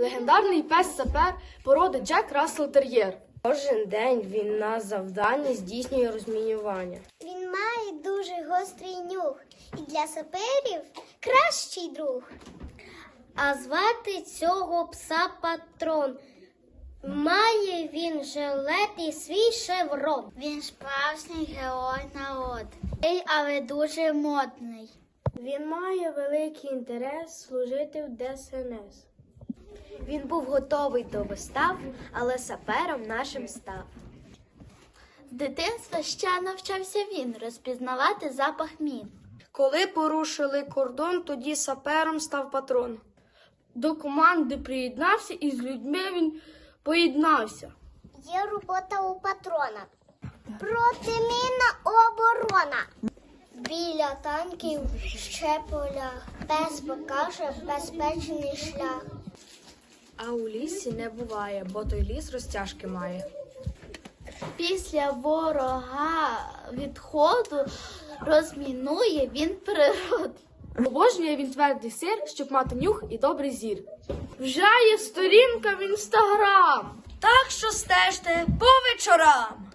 легендарний пес сапер породи Джек Рассел Тер'єр. Кожен день він на завданні здійснює розмінювання. Він має дуже гострий нюх і для саперів кращий друг. А звати цього пса патрон. Має він жилет і свій шеврон. Він справжній герой народ, але дуже модний. Він має великий інтерес служити в ДСНС. Він був готовий до вистав, але сапером нашим став. З дитинства ще навчався він розпізнавати запах мін. Коли порушили кордон, тоді сапером став патрон. До команди приєднався і з людьми він поєднався. Є робота у патрона. Протимінна оборона. Біля танків ще поля. Пес покаже безпечний шлях. А у лісі не буває, бо той ліс розтяжки має. Після ворога відходу розмінує він природу. Обожнює він твердий сир, щоб мати нюх і добрий зір. Вже є сторінка в інстаграм. Так що стежте по вечорам.